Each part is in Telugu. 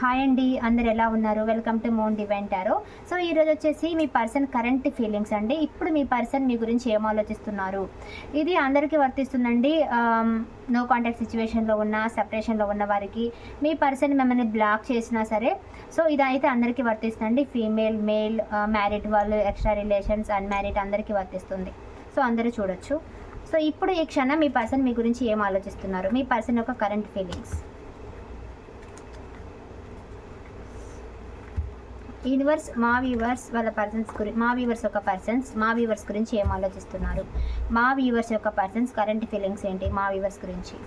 హాయ్ అండి అందరు ఎలా ఉన్నారు? వెల్కమ్ టు మోన్ డివైన్ టారో సో ఈరోజు వచ్చేసి మీ పర్సన్ కరెంట్ ఫీలింగ్స్ అండి. ఇప్పుడు మీ పర్సన్ మీ గురించి ఏం ఆలోచిస్తున్నారు? ఇది అందరికీ వర్తిస్తుందండి. నో కాంటాక్ట్ సిచ్యువేషన్లో ఉన్న సెపరేషన్లో ఉన్న వారికి మీ పర్సన్ మిమ్మల్ని బ్లాక్ చేసినా సరే సో ఇదైతే అందరికీ వర్తిస్తుందండి. ఫీమేల్ మేల్ మ్యారీడ్ వాళ్ళు ఎక్స్ట్రా రిలేషన్స్ అన్మ్యారీడ్ అందరికీ వర్తిస్తుంది. సో అందరూ చూడొచ్చు. సో ఇప్పుడు ఈ క్షణం మీ పర్సన్ మీ గురించి ఏం ఆలోచిస్తున్నారు? మీ పర్సన్ యొక్క కరెంట్ ఫీలింగ్స్ యూనివర్స్ మా వ్యూవర్స్ వాళ్ళ పర్సన్స్ గురించి మా వ్యూవర్స్ యొక్క పర్సన్స్ మా వ్యూవర్స్ గురించి ఏం ఆలోచిస్తున్నారు? మా వ్యూవర్స్ యొక్క పర్సన్స్ కరెంట్ ఫీలింగ్స్ ఏంటి? మా వ్యూవర్స్ గురించి.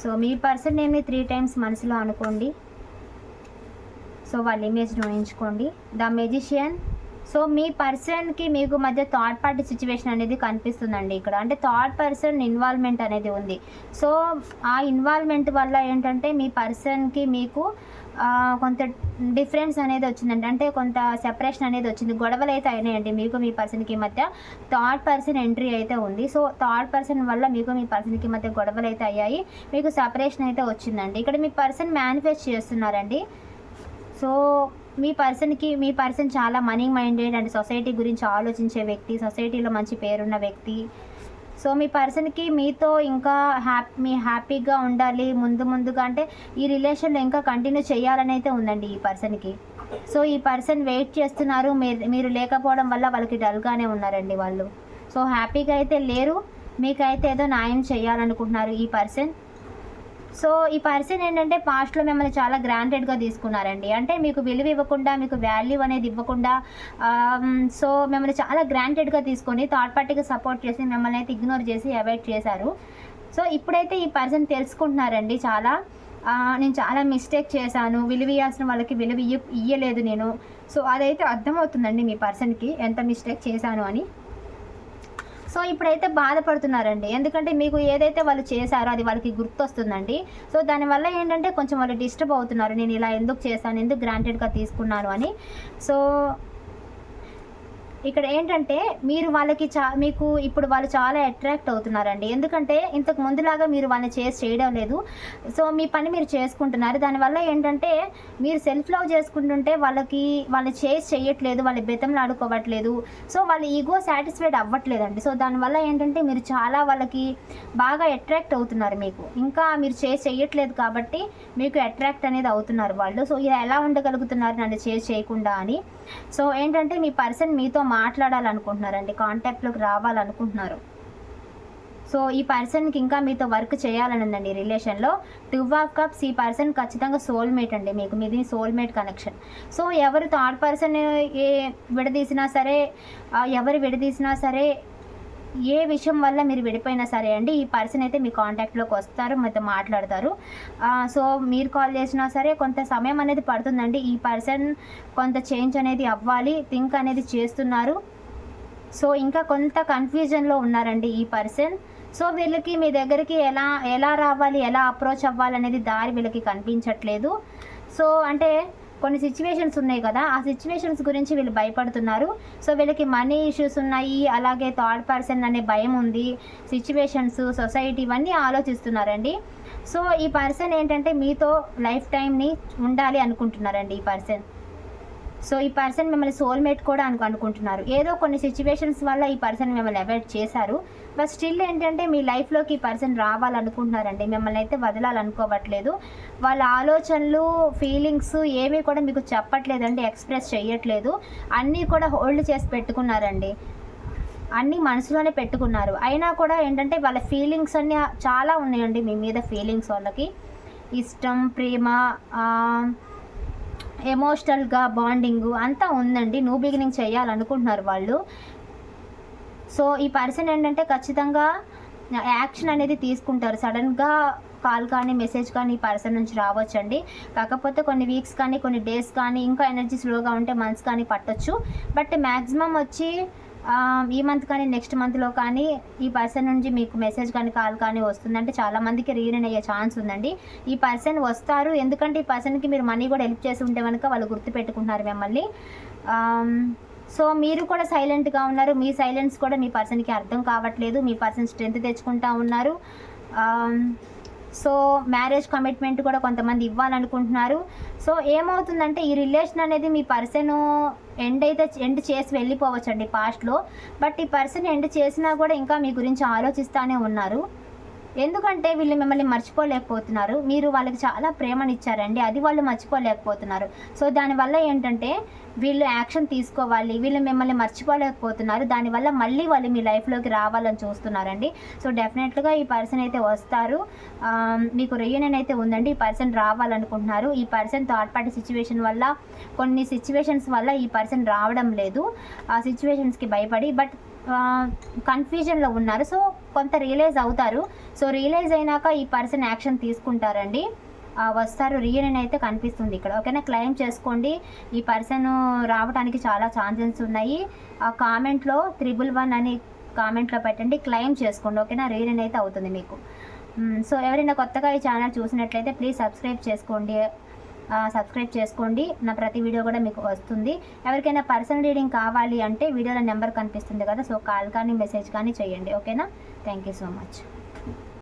సో మీ పర్సన్ నేమ్ని త్రీ టైమ్స్ మనసులో అనుకోండి. సో వాళ్ళ ఇమేజ్ను ఊహించుకోండి. ద మెజిషియన్ సో మీ పర్సన్కి మీకు మధ్య థర్డ్ పార్టీ సిచ్యువేషన్ అనేది కనిపిస్తుందండి ఇక్కడ. అంటే థర్డ్ పర్సన్ ఇన్వాల్వ్మెంట్ అనేది ఉంది. సో ఆ ఇన్వాల్వ్మెంట్ వల్ల ఏంటంటే మీ పర్సన్కి మీకు కొంత డిఫరెన్స్ అనేది వచ్చిందండి. అంటే కొంత సెపరేషన్ అనేది వచ్చింది. గొడవలు అయితే అయినాయండి మీకు మీ పర్సన్కి మధ్య. థర్డ్ పర్సన్ ఎంట్రీ అయితే ఉంది. సో థర్డ్ పర్సన్ వల్ల మీకు మీ పర్సన్కి మధ్య గొడవలు అయితే అయ్యాయి. మీకు సెపరేషన్ అయితే వచ్చిందండి. ఇక్కడ మీ పర్సన్ మేనిఫెస్ట్ చేస్తున్నారండి. సో మీ పర్సన్కి మీ పర్సన్ చాలా మనీ మైండెడ్ అండ్ సొసైటీ గురించి ఆలోచించే వ్యక్తి సొసైటీలో మంచి పేరున్న వ్యక్తి. సో మీ పర్సన్కి మీతో ఇంకా హ్యాపీ మీ హ్యాపీగా ఉండాలి ముందు ముందుగా అంటే ఈ రిలేషన్లో ఇంకా కంటిన్యూ చేయాలని అయితే ఉందండి ఈ పర్సన్కి. సో ఈ పర్సన్ వెయిట్ చేస్తున్నారు మీరు మీరు లేకపోవడం వల్ల వాళ్ళకి డల్గానే ఉన్నారండి వాళ్ళు. సో హ్యాపీగా అయితే లేరు మీకైతే ఏదో న్యాయం చేయాలనుకుంటున్నారు ఈ పర్సన్. సో ఈ పర్సన్ ఏంటంటే పాస్ట్లో మిమ్మల్ని చాలా గ్రాంటెడ్గా తీసుకున్నారండి. అంటే మీకు విలువ ఇవ్వకుండా మీకు వాల్యూ అనేది ఇవ్వకుండా సో మిమ్మల్ని చాలా గ్రాంటెడ్గా తీసుకొని థర్డ్ పార్టీకి సపోర్ట్ చేసి మిమ్మల్ని అయితే ఇగ్నోర్ చేసి అవాయిడ్ చేశారు. సో ఇప్పుడైతే ఈ పర్సన్ తెలుసుకుంటున్నారండి చాలా. నేను చాలా మిస్టేక్ చేశాను. విలువ ఇవ్వాల్సిన వాళ్ళకి విలువ ఇయ్య ఇయ్యలేదు నేను. సో అదైతే అర్థమవుతుందండి మీ పర్సన్కి ఎంత మిస్టేక్ చేశాను అని. సో ఇప్పుడైతే బాధపడుతున్నారండి. ఎందుకంటే మీకు ఏదైతే వాళ్ళు చేశారో అది వాళ్ళకి గుర్తొస్తుందండి. సో దానివల్ల ఏంటంటే కొంచెం వాళ్ళు డిస్టర్బ్ అవుతున్నారు. నేను ఇలా ఎందుకు చేశాను? ఎందుకు గ్రాంటెడ్గా తీసుకున్నాను అని. సో ఇక్కడ ఏంటంటే మీరు వాళ్ళకి చా మీకు ఇప్పుడు వాళ్ళు చాలా అట్రాక్ట్ అవుతున్నారండి. ఎందుకంటే ఇంతకు ముందులాగా మీరు వాళ్ళని చేసి చేయడం లేదు. సో మీ పని మీరు చేసుకుంటున్నారు. దానివల్ల ఏంటంటే మీరు సెల్ఫ్ లవ్ చేసుకుంటుంటే వాళ్ళకి వాళ్ళు చేసి చేయట్లేదు వాళ్ళ బెతంలు ఆడుకోవట్లేదు సో వాళ్ళ ఈగో సాటిస్ఫైడ్ అవ్వట్లేదండి. సో దానివల్ల ఏంటంటే మీరు చాలా వాళ్ళకి బాగా అట్రాక్ట్ అవుతున్నారు మీకు. ఇంకా మీరు చేసి చేయట్లేదు కాబట్టి మీకు అట్రాక్ట్ అనేది అవుతున్నారు వాళ్ళు. సో ఇలా ఎలా ఉండగలుగుతున్నారు నన్ను చేసి చేయకుండా అని? సో ఏంటంటే మీ పర్సన్ మీతో మాట్లాడాలనుకుంటున్నారండి కాంటాక్ట్లోకి రావాలనుకుంటున్నారు. సో ఈ పర్సన్కి ఇంకా మీతో వర్క్ చేయాలని ఉందండి రిలేషన్లో. టూ ఆఫ్ కప్స్ ఈ పర్సన్ ఖచ్చితంగా సోల్మేట్ అండి మీకు మీది సోల్మేట్ కనెక్షన్. సో ఎవరు థర్డ్ పర్సన్ ఏ విడదీసినా సరే ఎవరు విడదీసినా సరే ఏ విషయం వల్ల మీరు విడిపోయినా సరే అండి ఈ పర్సన్ అయితే మీ కాంటాక్ట్లోకి వస్తారు మీతో మాట్లాడతారు. సో మీరు కాల్ చేసినా సరే కొంత సమయం అనేది పడుతుందండి. ఈ పర్సన్ కొంత చేంజ్ అనేది అవ్వాలి థింక్ అనేది చేస్తున్నారు. సో ఇంకా కొంత కన్ఫ్యూజన్లో ఉన్నారండి ఈ పర్సన్. సో వీళ్ళకి మీ దగ్గరికి ఎలా ఎలా రావాలి ఎలా అప్రోచ్ అవ్వాలి అనేది దారి వీళ్ళకి కనిపించట్లేదు. సో అంటే కొన్ని సిచ్యువేషన్స్ ఉన్నాయి కదా ఆ సిచ్యువేషన్స్ గురించి వీళ్ళు భయపడుతున్నారు. సో వీళ్ళకి మనీ ఇష్యూస్ ఉన్నాయి అలాగే థర్డ్ పర్సన్ అనే భయం ఉంది సిచ్యువేషన్స్ సొసైటీ ఇవన్నీ ఆలోచిస్తున్నారండి. సో ఈ పర్సన్ ఏంటంటే మీతో లైఫ్ టైంని ఉండాలి అనుకుంటున్నారండి ఈ పర్సన్ సో ఈ పర్సన్ మిమ్మల్ని సోల్మేట్ కూడా అను అనుకుంటున్నారు. ఏదో కొన్ని సిచ్యువేషన్స్ వల్ల ఈ పర్సన్ మిమ్మల్ని అవాయిడ్ చేశారు. బట్ స్టిల్ ఏంటంటే మీ లైఫ్లోకి ఈ పర్సన్ రావాలనుకుంటున్నారండి. మిమ్మల్ని అయితే వదలాలనుకోవట్లేదు. వాళ్ళ ఆలోచనలు ఫీలింగ్స్ ఏమీ కూడా మీకు చెప్పట్లేదండి ఎక్స్ప్రెస్ చేయట్లేదు అన్నీ కూడా హోల్డ్ చేసి పెట్టుకున్నారండి. అన్నీ మనసులోనే పెట్టుకున్నారు. అయినా కూడా ఏంటంటే వాళ్ళ ఫీలింగ్స్ అన్నీ చాలా ఉన్నాయండి మీ మీద ఫీలింగ్స్ వాళ్ళకి. ఇష్టం ప్రేమ ఎమోషనల్గా బాండింగ్ అంతా ఉందండి. న్యూ బిగినింగ్ చేయాలనుకుంటున్నారు వాళ్ళు. సో ఈ పర్సన్ ఏంటంటే ఖచ్చితంగా యాక్షన్ అనేది తీసుకుంటారు. సడన్గా కాల్ కానీ మెసేజ్ కానీ ఈ పర్సన్ నుంచి రావచ్చండి. కాకపోతే కొన్ని వీక్స్ కానీ కొన్ని డేస్ కానీ ఇంకా ఎనర్జీ స్లోగా ఉంటే మంత్స్ కానీ పట్టొచ్చు. బట్ మ్యాక్సిమం వచ్చి ఈ మంత్ కానీ నెక్స్ట్ మంత్లో కానీ ఈ పర్సన్ నుంచి మీకు మెసేజ్ కానీ కాల్ కానీ వస్తుందంటే చాలామందికి చాలా మందికి రీయూనియన్ అయ్యే ఛాన్స్ ఉందండి. ఈ పర్సన్ వస్తారు ఎందుకంటే ఈ పర్సన్కి మీరు మనీ కూడా హెల్ప్ చేసి ఉంటే కనుక వాళ్ళు గుర్తుపెట్టుకుంటున్నారు మిమ్మల్ని. సో మీరు కూడా సైలెంట్గా ఉన్నారు. మీ సైలెన్స్ కూడా మీ పర్సన్కి అర్థం కావట్లేదు. మీ పర్సన్ స్ట్రెంత్ తెచ్చుకుంటా ఉన్నారు. సో మ్యారేజ్ కమిట్మెంట్ కూడా కొంతమంది ఇవ్వాలనుకుంటున్నారు. సో ఏమవుతుందంటే ఈ రిలేషన్ అనేది మీ పర్సన్ ఎండ్ అయితే ఎండ్ చేసి వెళ్ళిపోవచ్చండి పాస్ట్లో బట్ ఈ పర్సన్ ఎండ్ చేసినా కూడా ఇంకా మీ గురించి ఆలోచిస్తూనే ఉన్నారు. ఎందుకంటే వీళ్ళు మిమ్మల్ని మర్చిపోలేకపోతున్నారు. మీరు వాళ్ళకి చాలా ప్రేమనిచ్చారండి. అది వాళ్ళు మర్చిపోలేకపోతున్నారు. సో దానివల్ల ఏంటంటే వీళ్ళు యాక్షన్ తీసుకోవాలి. వీళ్ళు మిమ్మల్ని మర్చిపోలేకపోతున్నారు. దానివల్ల మళ్ళీ వాళ్ళు మీ లైఫ్లోకి రావాలని చూస్తున్నారండి. సో డెఫినెట్గా ఈ పర్సన్ అయితే వస్తారు. మీకు రియూనియన్ అయితే ఉందండి. ఈ పర్సన్ రావాలనుకుంటున్నారు. ఈ పర్సన్ థర్డ్ పార్టీ సిచ్యువేషన్ వల్ల కొన్ని సిచ్యువేషన్స్ వల్ల ఈ పర్సన్ రావడం లేదు. ఆ సిచ్యువేషన్స్కి భయపడి బట్ కన్ఫ్యూజన్లో ఉన్నారు. సో కొంత రియలైజ్ అవుతారు. సో రియలైజ్ అయినాక ఈ పర్సన్ యాక్షన్ తీసుకుంటారండి. వస్తారు. రీయూనియన్ అయితే కనిపిస్తుంది ఇక్కడ. ఓకేనా? క్లెయిమ్ చేసుకోండి. ఈ పర్సన్ రావడానికి చాలా ఛాన్సెస్ ఉన్నాయి. ఆ కామెంట్లో త్రిబుల్ వన్ అని కామెంట్లో పెట్టండి. క్లెయిమ్ చేసుకోండి. ఓకేనా? రీయూనియన్ అయితే అవుతుంది మీకు. సో ఎవరైనా కొత్తగా ఈ ఛానల్ చూసినట్లయితే ప్లీజ్ సబ్స్క్రైబ్ చేసుకోండి. సబ్స్క్రైబ్ చేసుకోండి. నా ప్రతి వీడియో కూడా మీకు వస్తుంది. ఎవరికైనా పర్సనల్ రీడింగ్ కావాలి అంటే వీడియోలో నెంబర్ కనిపిస్తుంది కదా సో కాల్ కానీ మెసేజ్ కానీ చేయండి. ఓకేనా? Thank you so much.